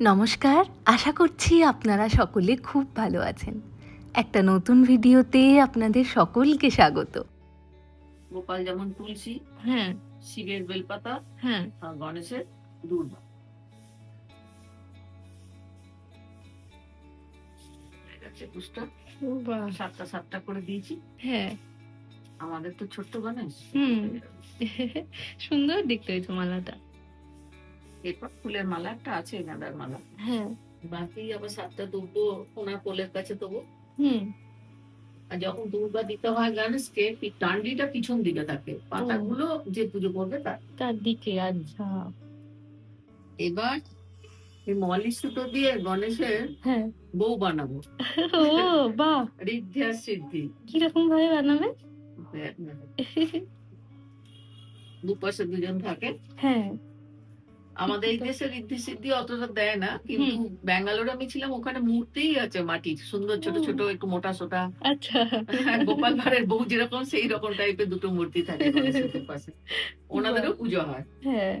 নমস্কার আশা করছি আপনারা সকলে খুব ভালো আছেন। একটা নতুন ভিডিওতে আপনাদের সকলকে স্বাগত। গোপাল যেমন তুলসী হ্যাঁ শিবের বেলপাতা হ্যাঁ আর গণেশের দুর্বা। সাতটা সাতটা করে দিয়েছি। হ্যাঁ। আমাদের তো ছোট্ট গণেশ। হুম। সুন্দর দেখতে হয়েছে মালাটা। এরপর ফুলের মালা একটা আছে গাঁদার মালা। হ্যাঁ। বাকি আবার সাতটা দুর্বো ওনার কোলের কাছে দেবো। হুম। আর যখন দিতে হয় গণেশকে টান্ডিটা পিছন দিকে থাকে। পাতাগুলো যে পুজো করবে তার। তার দিকে আচ্ছা। এবার এই মলি সুতো দিয়ে গণেশের হ্যাঁ। বউ বানাবো। ও বাহ। ঋদ্ধি আর সিদ্ধি কীরকম ভাবে বানাবে দুপাশে দুজন থাকে। হ্যাঁ। আমাদের এই দেশে ঋদ্ধি সিদ্ধি অতটা দেয় না কিন্তু ব্যাঙ্গালোরে আমি ছিলাম ওখানে মূর্তিই আছে মাটির সুন্দর ছোট ছোট একটু মোটা সোটা। আচ্ছা। গোপাল ভাঁড়ের বউ যেরকম সেই রকম টাইপের দুটো মূর্তি থাকে গণেশের ওনাদেরও পুজো হয়। হ্যাঁ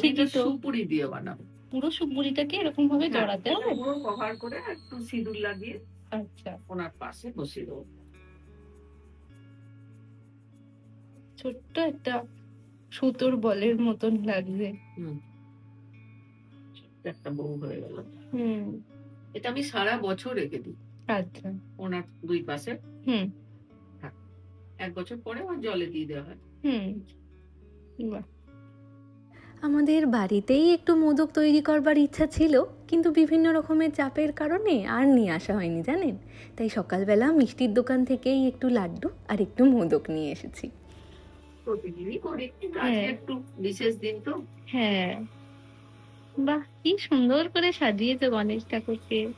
ঠিকই তো। সুপুরি দিয়ে বানাবো। পুরো সুপুরিটাকে এরকম ভাবে জড়াতে হবে পুরো কভার করে একটু সিঁদুর লাগিয়ে আচ্ছা। ওনার পাশে বসিয়ে দেবো। ছোট্ট একটা সুতোর বলের মতন লাগছে। একটা বউ হয়ে গেল হুম। এটা আমি সারা বছর রেখে দিই। আচ্ছা। ওনার দুই পাশে। হুম। এক বছর পরে আমার জলে দিয়ে দেওয়া হয়। হুম। বাহ। আমাদের বাড়িতেই একটু মোদক তৈরি করবার ইচ্ছা ছিল কিন্তু বিভিন্ন রকমের চাপের কারণে আর নিয়ে আসা হয়নি জানেন? তাই সকালবেলা মিষ্টির দোকান থেকেই একটু লাড্ডু আর একটু মোদক নিয়ে এসেছি। প্রতিদিনই করি। হ্যাঁ। একটু বিশেষ দিন তো। হ্যাঁ। বাহ, কি সুন্দর করে সাজিয়েছে গণেশ ঠাকুরকে।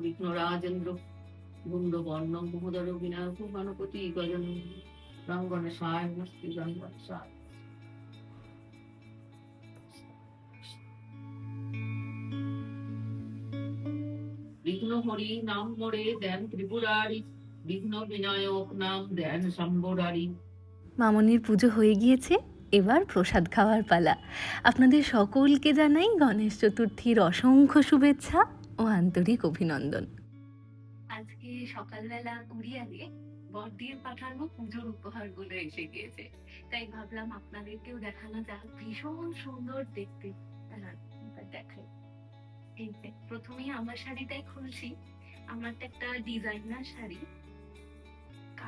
বিঘ্ন রাজেন্দ্র গজন বিঘ্ন হরি নাম মোড়ে দেন ত্রিপুরারি। বিঘ্ন বিনায়ক নাম দেন শম্বরারি মামনির পুজো হয়ে গিয়েছে এবার প্রসাদ খাওয়ার পালা। আপনাদের সকলকে জানাই গণেশ চতুর্থীর অসংখ্য শুভেচ্ছা ও আন্তরিক অভিনন্দন। আজকে সকালবেলা কুরিয়ারে বড়দির পাঠানো পুজোর উপহারগুলো এসে গিয়েছে। তাই ভাবলাম আপনাদেরকেও দেখানো যাক ভীষণ সুন্দর দেখতে। দেখাই। এই প্রথমেই আমার শাড়িটাই খুলছি। আমারটা একটা ডিজাইনার শাড়ি।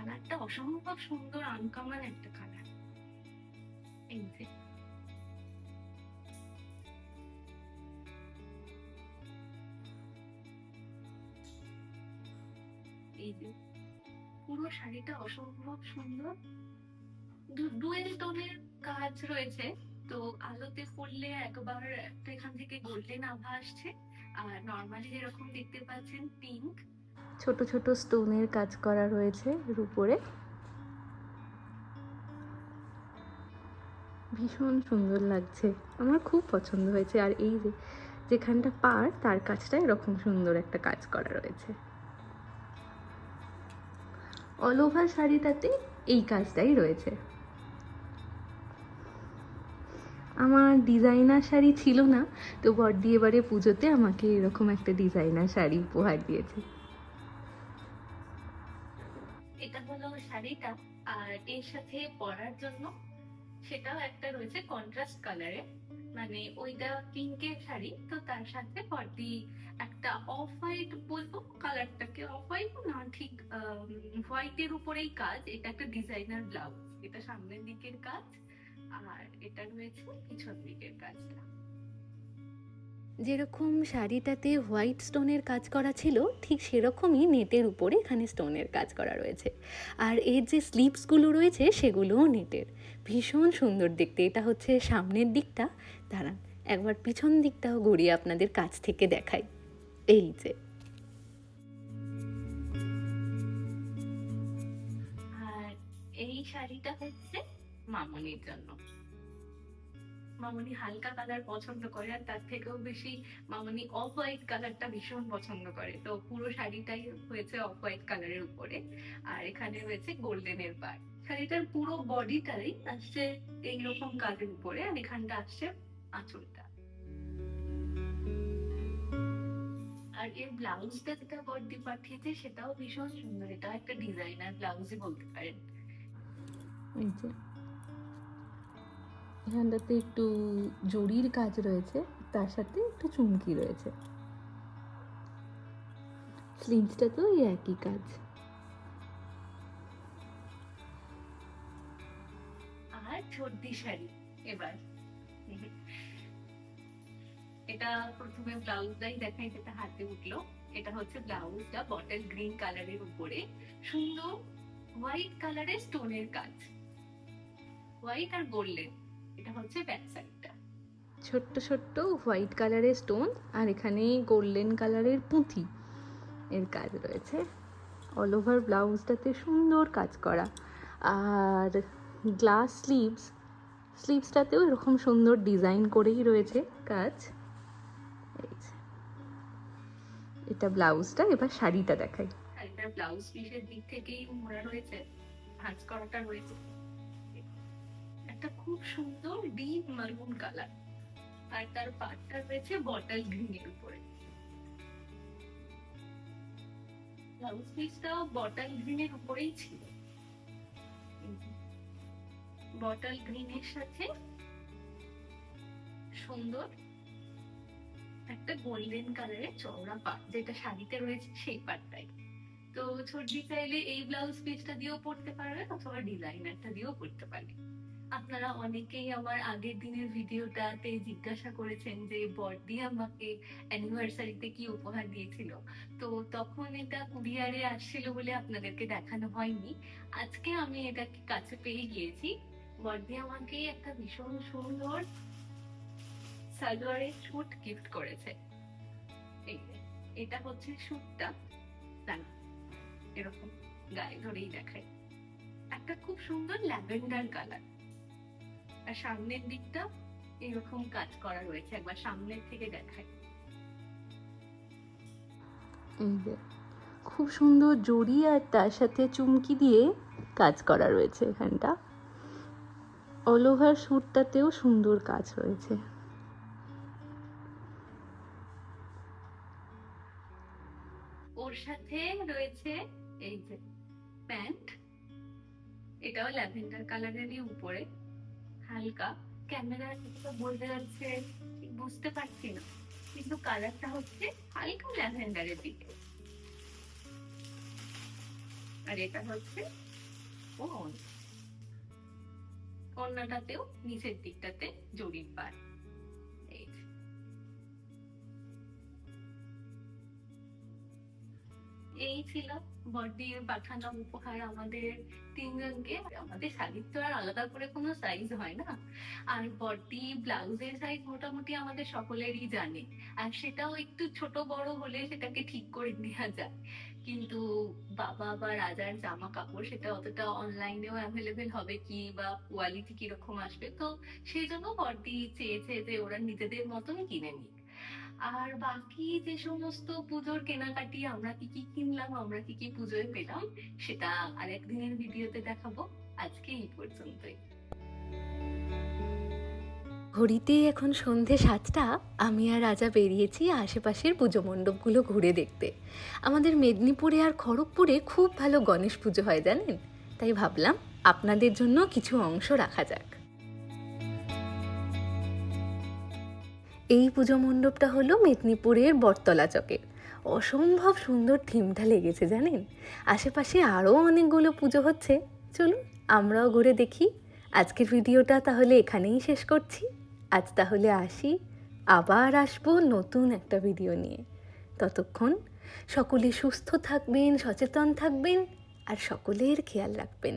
কালারটা অসম্ভব সুন্দর আনকমন একটা কালার। এই যে। পুরো শাড়িটা অসম্ভব সুন্দর। ডুয়েল টোনের কাজ রয়েছে। তো আলোতে পড়লে একবার এখান থেকে গোল্ডেন আভা আসছে। আর নর্মালি যেরকম দেখতে পাচ্ছেন পিঙ্ক ছোট ছোট স্টোনের কাজ করা রয়েছে এর উপরে ভীষণ সুন্দর লাগছে। আমার খুব পছন্দ হয়েছে। আর এই যে যেখানটা পার, তার কাজটা এরকম সুন্দর একটা কাজ করা রয়েছে। অল ওভার শাড়িটাতে এই কাজটাই রয়েছে। আমার ডিজাইনার শাড়ি ছিল না, তো বড়দি এবারে পুজোতে আমাকে এরকম একটা ডিজাইনার শাড়ি উপহার দিয়েছে। শাড়িটা আর এর সাথে পরার জন্য সেটাও একটা রয়েছে কন্ট্রাস্ট কালারে মানে ওইটা পিঙ্কের শাড়ি, তো তার সাথে পরদি একটা অফ হোয়াইট বলব কালারটাকে অফ হোয়াইট না, ঠিক হোয়াইটের উপরেই কাজ। এটা একটা ডিজাইনার ব্লাউজ এটা সামনের দিকের কাজ, আর এটা রয়েছে পিছন দিকের কাজটা। যেরকম শাড়িটাতে হোয়াইট স্টোনের কাজ করা ছিল, ঠিক সেরকমই নেটের উপরে এখানে স্টোনের কাজ করা রয়েছে। আর এর যে স্লিপসগুলো রয়েছে, সেগুলোও নেটের। ভীষণ সুন্দর দেখতে, এটা হচ্ছে সামনের দিকটা। দাঁড়ান, একবার পিছন দিকটাও ঘুরিয়ে আপনাদের কাছ থেকে দেখাই। এই যে। আর এই শাড়িটা হচ্ছে মামনির জন্য। মামনি হালকা কালার পছন্দ করে আর তার থেকেও বেশি মামনি অফ হোয়াইট কালারটা ভীষণ পছন্দ করে। তো পুরো শাড়িটাই হয়েছে অফ হোয়াইট কালারের উপরে। আর এখানে রয়েছে গোল্ডেনের পার শাড়িটার পুরো বডিটাই আসছে এইরকম কাজের উপরে আর এখানটা আসছে আঁচলটা। আর এর ব্লাউজটা যেটা বর্দি পাঠিয়েছে সেটাও ভীষণ সুন্দর। এটা একটা ডিজাইনার ব্লাউজই বলতে পারেন। এখানটাতে একটু জরির কাজ রয়েছে, তার সাথে একটু চুমকি রয়েছে। স্লিভসটা তো এই একই কাজ। আর এটা প্রথমে ব্লাউজটাই দেখাই, যেটা হাতে উঠল। এটা হচ্ছে ব্লাউজটা বটল গ্রিন কালারের উপরে। সুন্দর হোয়াইট কালারের স্টোনের কাজ। হোয়াইট আর গোল্ডেন। এটা হচ্ছে ব্যাক সাইডটা। ছোট্ট ছোট্ট হোয়াইট কালারের স্টোন আর এখানে গোল্ডেন কালারের পুঁথি এর কাজ রয়েছে। অল ওভার ব্লাউজটাতে সুন্দর কাজ করা। আর গ্লাস স্লিভস স্লিভসটাতেও এরকম সুন্দর ডিজাইন করেই রয়েছে কাজ। এটা ব্লাউজটা এবার শাড়িটা দেখাই। শাড়িটার ব্লাউজ পিসের দিক থেকেই মোড়া রয়েছে ভাঁজ করাটা রয়েছে। একটা খুব সুন্দর ডিপ মারুন কালার আর তার পাটটা রয়েছে বটল গ্রিনের উপরে। ব্লাউজ পিসটাও বটল গ্রিনের উপরেই ছিল। বটল গ্রিনের সাথে সুন্দর একটা গোল্ডেন কালারের চওড়া পাট, যেটা শাড়িতে রয়েছে সেই পাটটাই। তো ছোটদি চাইলে এই ব্লাউজ পিসটা দিয়েও পড়তে পারবেন অথবা ডিজাইনারটা দিয়েও পড়তে পারবেন আপনারা অনেকেই আমার আগের দিনের ভিডিওটাতে জিজ্ঞাসা করেছেন যে বর্দি আমাকে অ্যানিভার্সারিতে কি উপহার দিয়েছিল? তো তখন এটা কুরিয়ারে আসছিল বলে আপনাদেরকে দেখানো হয়নি। আজকে আমি এটাকে কাছে পেয়ে গিয়েছি। বর্দি আমাকে একটা ভীষণ সুন্দর সালোয়ারের শুট গিফট করেছে। এটা হচ্ছে দাঁড়ান, এরকম গায়ে ধরেই দেখায় একটা খুব সুন্দর ল্যাভেন্ডার কালার। আর সামনের দিকটা এরকম কাজ করা রয়েছে একবার সামনের থেকে দেখায় এই যে খুব সুন্দর জড়ি আর তার সাথে চুমকি দিয়ে কাজ করা রয়েছে এখানটা। অল ওভার শ্যুটটাতেও সুন্দর কাজ রয়েছে। ওর সাথে রয়েছে এই যে প্যান্ট এটাও ল্যাভেন্ডার কালারেরই উপরে। হালকা। ক্যামেরার বলতে যাচ্ছে, বুঝতে পারছি না। কিন্তু কালারটা হচ্ছে হালকা ল্যাভেন্ডারের দিকে। আর এটা হচ্ছে ও অন্যটাতেও নিচের দিকটাতে জরির পার এই ছিল বড়দির পাঠানো উপহার আমাদের তিনজনকে। আমাদের শাড়ির তো আর আলাদা করে কোনো সাইজ হয় না। আর বড়দি ব্লাউজের সাইজ মোটামুটি আমাদের সকলেরই জানে। আর সেটাও একটু ছোট বড় হলে সেটাকে ঠিক করে নেওয়া যায়। কিন্তু বাবা বা রাজার জামা কাপড় সেটা অতটা অনলাইনেও অ্যাভেলেবেল হবে কি বা কোয়ালিটি কীরকম আসবে? তো সেই জন্য বড়দি চেয়েছে যে ওরা নিজেদের মতন কিনে নিক। আর বাকি যে সমস্ত পুজোর কেনাকাটি, আমরা কি কি কিনলাম, আমরা কি কি পুজোয় পেলাম, সেটা আরেকদিনের ভিডিওতে দেখাবো। আজকে এই পর্যন্তই। ঘড়িতে এখন সন্ধে সাতটা, আমি আর রাজা বেরিয়েছি আশেপাশের পুজো মণ্ডপগুলো ঘুরে দেখতে। আমাদের মেদিনীপুরে আর খড়গপুরে খুব ভালো গণেশ পুজো হয়, জানেন? তাই ভাবলাম আপনাদের জন্য কিছু অংশ রাখা যাক। এই পুজো মণ্ডপটা হলো মেদিনীপুরের বটতলা চকের। অসম্ভব সুন্দর থিমটা লেগেছে, জানেন? আশেপাশে আরও অনেকগুলো পুজো হচ্ছে। চলুন, আমরাও ঘুরে দেখি। আজকের ভিডিওটা তাহলে এখানেই শেষ করছি। আজ তাহলে আসি, আবার আসব নতুন একটা ভিডিও নিয়ে। ততক্ষণ সকলে সুস্থ থাকবেন, সচেতন থাকবেন, আর সকলের খেয়াল রাখবেন।